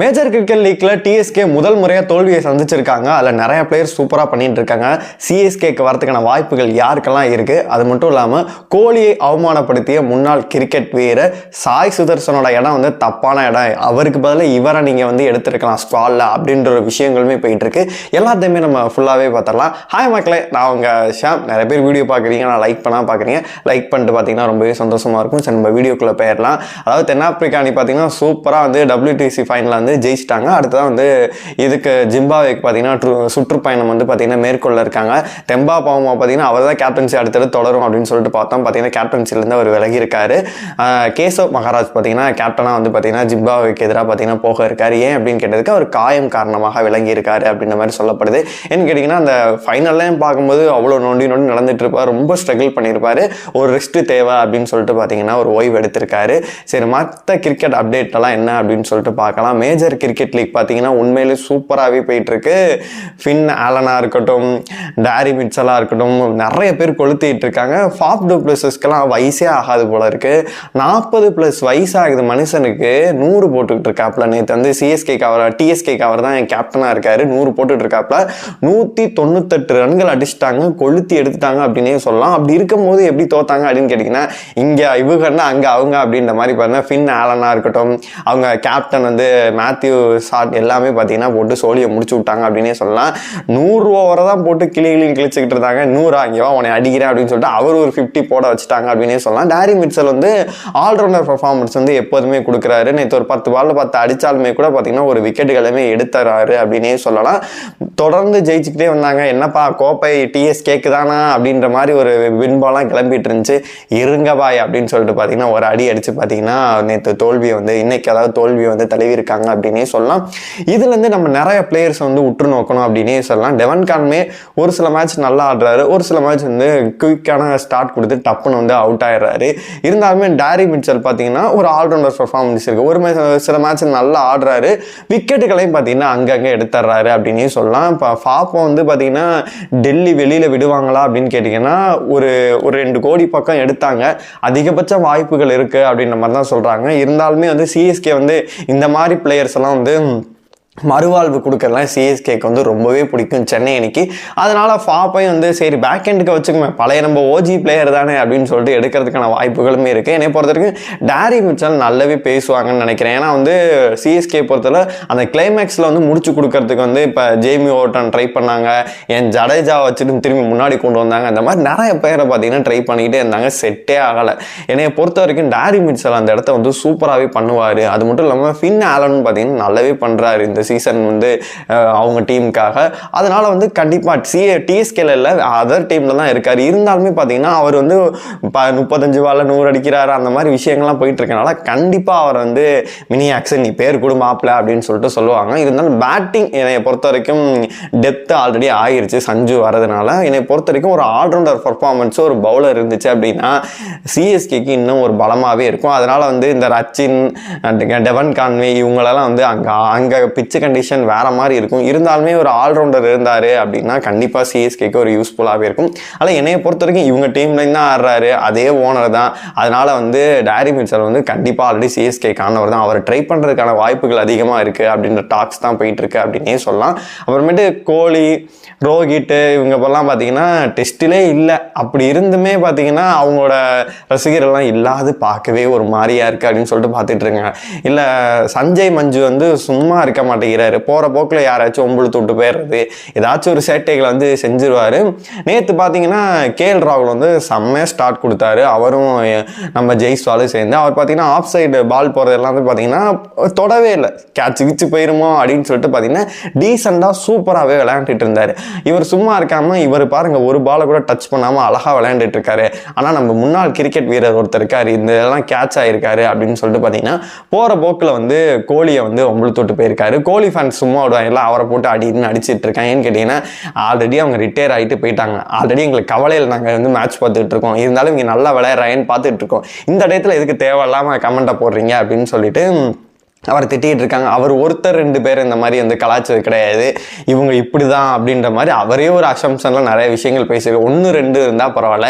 Major cricket லீக்ல TSK முதல் முறையாக தோல்வியை சந்திச்சிருக்காங்க. அதில் நிறைய பிளேயர் சூப்பராக பண்ணிட்டு இருக்காங்க. சிஎஸ்கேக்கு வரதுக்கான வாய்ப்புகள் யாருக்கெல்லாம் இருக்கு? அது மட்டும் இல்லாமல் கோலியை அவமானப்படுத்திய முன்னாள் கிரிக்கெட் வீரர் சாய் சுதர்சனோட இடம் வந்து தப்பான இடம். அவருக்கு பதிலாக இவரை நீங்கள் வந்து எடுத்திருக்கலாம் ஸ்குவாலில் அப்படின்ற ஒரு விஷயங்களுமே போயிட்டு இருக்கு. எல்லாத்தையுமே நம்ம ஃபுல்லாகவே பார்த்துடலாம். ஹாய் மக்களே நான் உங்கள் ஷாம். நிறைய பேர் வீடியோ பார்க்குறீங்க. நான் லைக் பண்ணால் பார்க்குறீங்க. லைக் பண்ணிட்டு பார்த்தீங்கன்னா ரொம்பவே சந்தோஷமாக இருக்கும். சரி நம்ம வீடியோக்குள்ளே போயிடலாம். அதாவது தென்னாப்பிரிக்கா அணி பார்த்தீங்கன்னா சூப்பராக வந்து டபிள்யூடிசி ஃபைனல் வந்து ஜெயிச்சிட்டாங்க. அடுத்ததான் வந்து இதுக்கு ஜிம்பாவேக்கு பார்த்தீங்கன்னா ட்ரு- சுற்றுப்பயணம் வந்து பார்த்தீங்கன்னா மேற்கொள்ள இருக்காங்க. தெம்பா பாவமா பார்த்தீங்கன்னா அவர் தான் கேப்டன்சி அடுத்தடுத்து தொடரும் அப்படின்னு சொல்லிட்டு பார்த்தோம். பார்த்தீங்கன்னா கேப்டன்சிலேருந்து அவர் விலகி இருக்காரு. கேசவ் மகாராஜ் பார்த்தீங்கன்னா கேப்டனாக வந்து பார்த்தீங்கன்னா ஜிம்பாவேக்கு எதிராக பார்த்தீங்கன்னா போக இருக்காரு. ஏன் அப்படின்னு கேட்டதுக்கு அவர் காயம் காரணமாக விலகி இருக்காரு அப்படின்ற மாதிரி சொல்லப்படுது. ஏன்னு கேட்டிங்கன்னா அந்த ஃபைனல்லையும் பார்க்கும்போது அவ்வளோ நொண்டி நொண்டி நடந்துட்டு இருப்பார். ரொம்ப ஸ்ட்ரகிள் பண்ணியிருப்பார் ஒரு ரெஸ்ட் தேவை அப்படின்னு சொல்லிட்டு பார்த்தீங்கன்னா ஒரு ஓய்வு எடுத்திருக்காரு. சரி மற்ற கிரிக்கெட் அப்டேட்டெல்லாம் என்ன அப்படின்னு சொல்லிட்டு பார்க்கலாம். மேஜர் கிரிக்கெட் லீக் பார்த்தீங்கன்னா உண்மையிலே சூப்பராகவே போயிட்டுருக்கு. ஃபின் ஆலனாக இருக்கட்டும் டாரி மிட்சலாக இருக்கட்டும் நிறைய பேர் கொளுத்திட்டு இருக்காங்க. ஃபாப் டூ ப்ளஸஸ்க்கெல்லாம் வயசே ஆகாது போல இருக்குது நாற்பது ப்ளஸ் வயசாகுது மனுஷனுக்கு. நூறு போட்டுக்கிட்டு இருக்காப்ல நேற்று வந்து சிஎஸ்கே கவர் டிஎஸ்கே கவர் தான் என் கேப்டனாக இருக்கார். நூறு போட்டுட்டு இருக்காப்ல. நூற்றி தொண்ணூத்தெட்டு ரன்கள் அடிச்சிட்டாங்க. கொளுத்தி எடுத்துட்டாங்க அப்படின்னே சொல்லலாம். அப்படி இருக்கும்போது எப்படி தோத்தாங்க அப்படின்னு கேட்டிங்கன்னா இங்கே இவங்கன்னா அங்கே அவங்க அப்படின்ற மாதிரி பாருங்கள் ஃபின் ஆலனாக இருக்கட்டும் அவங்க கேப்டன் வந்து மேத்யூ ஷாட் எல்லாமே பார்த்தீங்கன்னா போட்டு சோழியை முடிச்சு விட்டாங்க அப்படின்னே சொல்லலாம். நூறு ஓவரை தான் போட்டு கிளி கிளி கிழிச்சிக்கிட்டு இருந்தாங்க. நூறு இங்கே உன்னை அடிக்கிறேன் அப்படின்னு சொல்லிட்டு அவர் ஒரு ஃபிஃப்டி போட வச்சுட்டாங்க அப்படின்னே சொல்லலாம். டேரி மிட்சல் வந்து ஆல்ரவுண்டர் பர்ஃபார்மன்ஸ் வந்து எப்போதுமே கொடுக்குறாரு. நேற்று ஒரு பத்து பாலில் பத்து அடித்தாலுமே கூட பார்த்தீங்கன்னா ஒரு விக்கெட்டுகளுமே எடுத்துறாரு அப்படின்னே சொல்லலாம். தொடர்ந்து ஜெயிச்சுக்கிட்டே வந்தாங்க. என்னப்பா கோப்பை டிஎஸ் கேக்கு தானா? அப்படின்ற மாதிரி ஒரு வின்பாலாம் கிளம்பிட்டு இருந்துச்சு. இருங்க பாய் அப்படின்னு சொல்லிட்டு பார்த்தீங்கன்னா ஒரு அடி அடிச்சு பார்த்தீங்கன்னா நேற்று தோல்வியை வந்து இன்னைக்கு அதாவது தோல்வியை வந்து தழுவி இருக்காங்க அப்படின்னே சொல்லலாம். இதுலேருந்து நம்ம நிறைய பிளேயர்ஸ் வந்து உற்று நோக்கணும் அப்படின்னே சொல்லலாம். டெவன் கான்மே ஒரு சில மேட்ச் நல்லா ஆடுறாரு. ஒரு சில மேட்ச் வந்து குயிக்கான ஸ்டார்ட் கொடுத்து டப்புன்னு வந்து அவுட் ஆயிடுறாரு. இருந்தாலுமே டேரி மிட்சல் பார்த்தீங்கன்னா ஒரு ஆல்ரவுண்டர் பர்ஃபார்மன்ஸ் இருக்குது ஒரு மேட்ச் சில மேட்ச் நல்லா ஆடுறாரு. விக்கெட்டுகளையும் பார்த்தீங்கன்னா அங்கங்கே எடுத்துடுறாரு அப்படின்னே சொல்லலாம். இப்போ ஃபாப்போ வந்து பார்த்தீங்கன்னா டெல்லி வெளியில் விடுவாங்களா அப்படின்னு கேட்டிங்கன்னா ஒரு ஒரு ரெண்டு கோடி பக்கம் எடுத்தாங்க. அதிகபட்ச வாய்ப்புகள் இருக்குது அப்படின்ற மாதிரி தான் சொல்கிறாங்க இருந்தாலுமே வந்து சிஎஸ்கே வந்து இந்த மாதிரி பிளேயர்ஸ் எல்லாம் வந்து மறுவாழ்வு கொடுக்கறதுலாம் சிஎஸ்கேக்கு வந்து ரொம்பவே பிடிக்கும் சென்னை அணிக்கு. அதனால் ஃபாப்பையும் வந்து சரி பேக் எண்டுக்கு வச்சுக்கோமே பழைய நம்ம ஓஜி பிளேயர் தானே அப்படின்னு சொல்லிட்டு எடுக்கிறதுக்கான வாய்ப்புகளுமே இருக்குது என்னை பொறுத்த வரைக்கும் டேரி மிச்சல் நல்லாவே பேசுவாங்கன்னு நினைக்கிறேன். ஏன்னா வந்து சிஎஸ்கே பொறுத்தவரை அந்த கிளைமேக்ஸில் வந்து முடிச்சு கொடுக்கறதுக்கு வந்து இப்போ ஜேமி ஓட்டன் ட்ரை பண்ணாங்க. என் ஜடேஜா வச்சுட்டு திரும்பி முன்னாடி கொண்டு வந்தாங்க. அந்த மாதிரி நிறைய பேரை பார்த்தீங்கன்னா ட்ரை பண்ணிக்கிட்டே இருந்தாங்க. செட்டே ஆகலை. என்னை பொறுத்த வரைக்கும் டேரி மிச்சல் அந்த இடத்த வந்து சூப்பராகவே பண்ணுவார். அது மட்டும் இல்லாமல் ஃபின் ஆலன் பார்த்தீங்கன்னா நல்லாவே பண்ணுறாரு இந்த சீசன் வந்து அவங்க டீமுக்காக அதனால் வந்து கண்டிப்பாக சி டிஎஸ்கேல இல்லை அதர் டீமில் தான் இருக்கார். இருந்தாலுமே பார்த்தீங்கன்னா அவர் வந்து ப முப்பத்தஞ்சு வாழை நூறு அடிக்கிறார் அந்த மாதிரி விஷயங்கள்லாம் போயிட்டு இருக்கனால கண்டிப்பாக அவர் வந்து மினி ஆக்சன் நீ பேர் கூட மாப்பிள அப்படின்னு சொல்லிட்டு சொல்லுவாங்க. இருந்தாலும் பேட்டிங் என்னை பொறுத்த வரைக்கும் டெப்த் ஆல்ரெடி ஆயிருச்சு. சஞ்சு வரதுனால என்னை பொறுத்த வரைக்கும் ஒரு ஆல்ரவுண்டர் பர்ஃபார்மன்ஸ் ஒரு பவுலர் இருந்துச்சு அப்படின்னா சிஎஸ்கேக்கு இன்னும் ஒரு பலமாகவே இருக்கும். அதனால் வந்து இந்த ரச்சின் டெவன் கான்வே இவங்களெல்லாம் வந்து அங்கே அங்கே பிச்சு கண்டிஷன் வேற மாதிரி இருக்கும். இருந்தாலுமே ஒரு ஆல்ரவுண்டர் இருந்தார் அப்படின்னா கண்டிப்பாக சிஎஸ்கேக்கு ஒரு யூஸ்ஃபுல்லாகவே இருக்கும். ஆனால் என்னைய பொறுத்த வரைக்கும் இவங்க டீம்லேருந்து தான் ஆடுறாரு. அதே ஓனர் தான். அதனால் வந்து டேரி மிட்சல் வந்து கண்டிப்பாக ஆல்ரெடி சிஎஸ்கே ஆனவர் தான். அவர் ட்ரை பண்ணுறதுக்கான வாய்ப்புகள் அதிகமாக இருக்குது அப்படின்ற டாக்ஸ் தான் போயிட்டுருக்கு அப்படின்னே சொல்லலாம். அப்புறமேட்டு கோலி ரோஹிட்டு இவங்க இப்போல்லாம் பார்த்தீங்கன்னா டெஸ்ட்டிலே இல்லை. அப்படி இருந்துமே பார்த்தீங்கன்னா அவங்களோட ரசிகர்கள்லாம் இல்லாது பார்க்கவே ஒரு மாதிரியாக இருக்குது அப்படின்னு சொல்லிட்டு பார்த்துட்டு இருக்காங்க. இல்லை சஞ்சய் மஞ்சு வந்து சும்மா இருக்க மாட்டேங்கிறாரு. போகிற போக்கில் யாராச்சும் ஒம்புழுத்து விட்டு போயிடுறது ஏதாச்சும் ஒரு சேட்டைகளை வந்து செஞ்சிருவார். நேற்று பார்த்தீங்கன்னா கே எல் ராகுல் வந்து செம்மையாக ஸ்டார்ட் கொடுத்தாரு. அவரும் நம்ம ஜெய்ஸ்வாலும் சேர்ந்து அவர் பார்த்தீங்கன்னா ஆஃப் சைடு பால் போகிறது எல்லாம் வந்து பார்த்தீங்கன்னா தொடவே இல்லை. கேட்ச் கிச்சு போயிருமோ அப்படின்னு சொல்லிட்டு பார்த்தீங்கன்னா டீசெண்டாக சூப்பராகவே விளையாண்டுட்டு இருந்தார். இவர் சும்மா இருக்காமல் இவர் பாருங்க ஒரு பாலை கூட டச் பண்ணாமல் அழகாக விளையாண்டுட்டு இருக்காரு. ஆனால் நம்ம முன்னாள் கிரிக்கெட் வீரர் ஒருத்தர் இருக்காரு. இந்த இதெல்லாம் கேட்ச் ஆகிருக்காரு அப்படின்னு சொல்லிட்டு பார்த்தீங்கன்னா போகிற போக்கில் வந்து கோலியை வந்து ஒம்பளு தொட்டு போயிருக்காரு. கோலி ஃபேன்ஸ் சும்மா விடுவாங்க. அவரை போட்டு அடின்னு அடிச்சிட்டு இருக்கேன். ஏன்னு கேட்டிங்கன்னா ஆல்ரெடி அவங்க ரிட்டையர் ஆகிட்டு போயிட்டாங்க. ஆல்ரெடி எங்களுக்கு கவலையில் நாங்கள் வந்து மேட்ச் பார்த்துட்டு இருக்கோம். இருந்தாலும் இங்கே நல்லா விளையாடுறாங்கன்னு பார்த்துட்டு இருக்கோம். இந்த டயத்தில் எதுக்கு தேவையில்லாமல் கமெண்ட்டை போடுறீங்க அப்படின்னு சொல்லிட்டு அவர் திட்டிகிட்டு இருக்காங்க அவர் ஒருத்தர் ரெண்டு பேர் இந்த மாதிரி வந்து கலாச்சது கிடையாது. இவங்க இப்படி தான் அப்படின்ற மாதிரி அவரே ஒரு அசம்ஷன்லாம் நிறைய விஷயங்கள் பேசியிருக்கு ஒன்று ரெண்டு இருந்தால் பரவாயில்ல.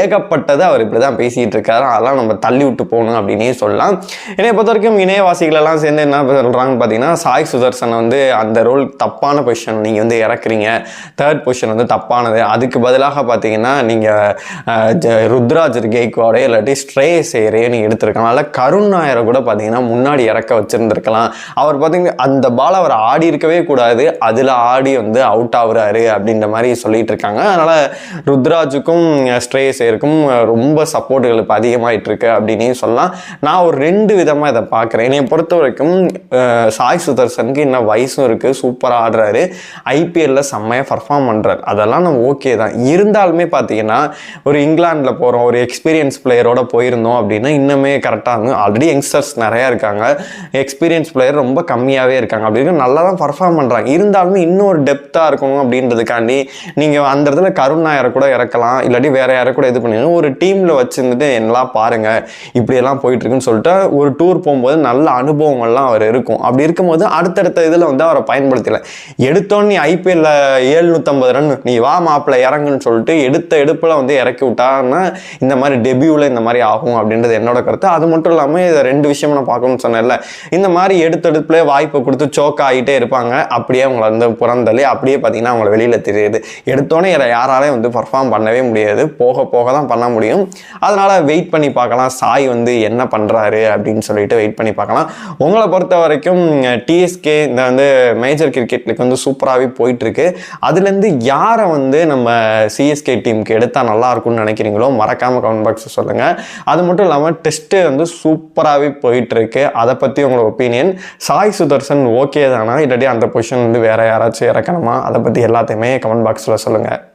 ஏகப்பட்டது அவர் இப்படி தான் பேசிகிட்டு இருக்காரு அதெல்லாம் நம்ம தள்ளி விட்டு போகணும் அப்படின்னே சொல்லலாம். என்னை பொறுத்த வரைக்கும் இணையவாசிகளெல்லாம் சேர்ந்து என்ன சொல்கிறாங்கன்னு பார்த்தீங்கன்னா சாய் சுதர்சன் வந்து அந்த ரோல் தப்பான பொசிஷன் நீங்கள் வந்து இறக்குறீங்க. தேர்ட் பொசிஷன் வந்து தப்பானது. அதுக்கு பதிலாக பார்த்தீங்கன்னா நீங்கள் ருத்ராஜ் கேக்வாடே இல்லாட்டி ஸ்ட்ரே சேரையே நீங்கள் எடுத்திருக்கலாம். அதில் கருண் நாயரை கூட பார்த்தீங்கன்னா முன்னாடி இறக்க வச்சு வச்சுருந்துருக்கலாம். அவர் பார்த்தீங்கன்னா அந்த பால் அவர் ஆடி இருக்கவே கூடாது. அதில் ஆடி வந்து அவுட் ஆகுறாரு அப்படின்ற மாதிரி சொல்லிட்டு இருக்காங்க. அதனால் ருத்ராஜுக்கும் ஸ்ட்ரேயசேருக்கும் ரொம்ப சப்போர்ட்டுகள் இப்போ அதிகமாகிட்டு இருக்கு அப்படின்னு சொல்லலாம். நான் ஒரு ரெண்டு விதமாக இதை பார்க்குறேன் என்னை பொறுத்த வரைக்கும் சாய் சுதர்சனுக்கு இன்னும் வயசும் இருக்குது சூப்பராக ஆடுறாரு. ஐபிஎல்ல செம்மையாக பர்ஃபார்ம் பண்ணுறாரு அதெல்லாம் நம்ம ஓகே தான். இருந்தாலுமே பார்த்தீங்கன்னா ஒரு இங்கிலாந்தில் போகிறோம் ஒரு எக்ஸ்பீரியன்ஸ் பிளேயரோட போயிருந்தோம் அப்படின்னா இன்னுமே கரெக்டாக இருக்கும் ஆல்ரெடி யங்ஸ்டர்ஸ் நிறையா இருக்காங்க. எக்ஸ்பீரியன்ஸ் பிளேயர் ரொம்ப கம்மியாகவே இருக்காங்க. அப்படி நல்லா தான் பர்ஃபார்ம் பண்ணுறாங்க இருந்தாலுமே இன்னும் ஒரு டெப்த்தாக இருக்கணும் அப்படின்றதுக்காண்டி நீங்கள் அந்த இடத்துல கருண் நாயரை கூட இறக்கலாம். இல்லாட்டி வேற யாரை கூட இது பண்ணுங்க ஒரு டீமில் வச்சுருந்துட்டு என்னெல்லாம் பாருங்கள் இப்படியெல்லாம் போயிட்டுருக்குன்னு சொல்லிட்டு ஒரு டூர் போகும்போது நல்ல அனுபவங்கள்லாம் அவர் இருக்கும். அப்படி இருக்கும்போது அடுத்தடுத்த இதில் வந்து அவரை பயன்படுத்தல எடுத்தோன்னு நீ ஐபிஎல்ல ஏழ்நூற்றம்பது ரன் நீ வா மாப்பிள்ள இறங்குன்னு சொல்லிட்டு எடுத்த எடுப்பில் வந்து இறக்கி விட்டான்னா இந்த மாதிரி டெபியூவில் இந்த மாதிரி ஆகும் அப்படின்றது என்னோட கருத்து. அது மட்டும் இல்லாமல் இதை ரெண்டு விஷயம் நான் பார்க்கணும்னு சொன்னேன்ல. இந்த மாதிரி எடுத்த வாய்ப்பை கொடுத்து சோக் ஆகிட்டே இருப்பாங்க. அப்படியே அவங்களை வந்து புறந்தள்ளி அப்படியே பார்த்தீங்கன்னா அவங்களை வெளியில் தெரியுது. எடுத்தோன்னே இதை யாராலையும் வந்து பர்ஃபார்ம் பண்ணவே முடியாது. போக போக தான் பண்ண முடியும். அதனால் வெயிட் பண்ணி பார்க்கலாம். சாய் வந்து என்ன பண்ணுறாரு அப்படின்னு சொல்லிட்டு வெயிட் பண்ணி பார்க்கலாம். உங்களை பொறுத்த வரைக்கும் டிஎஸ்கே இந்த வந்து மேஜர் கிரிக்கெட் லீக் வந்து சூப்பராகவே போயிட்டுருக்கு. அதுலேருந்து யாரை வந்து நம்ம சிஎஸ்கே டீமுக்கு எடுத்தால் நல்லா இருக்கும்னு நினைக்கிறீங்களோ மறக்காமல் கமெண்ட் பாக்ஸ் சொல்லுங்கள் அது மட்டும் இல்லாமல் டெஸ்ட்டு வந்து சூப்பராகவே போயிட்டுருக்கு. அதை பற்றி உங்களோட ஒப்பீனியன் சாய் சுதர்சன் ஓகே தானா? இல்லாட்டி அந்த பொசிஷன் வந்து வேற யாராச்சும் இறக்கணுமா? அதை பற்றி எல்லாத்தையுமே கமெண்ட் பாக்ஸில் சொல்லுங்கள்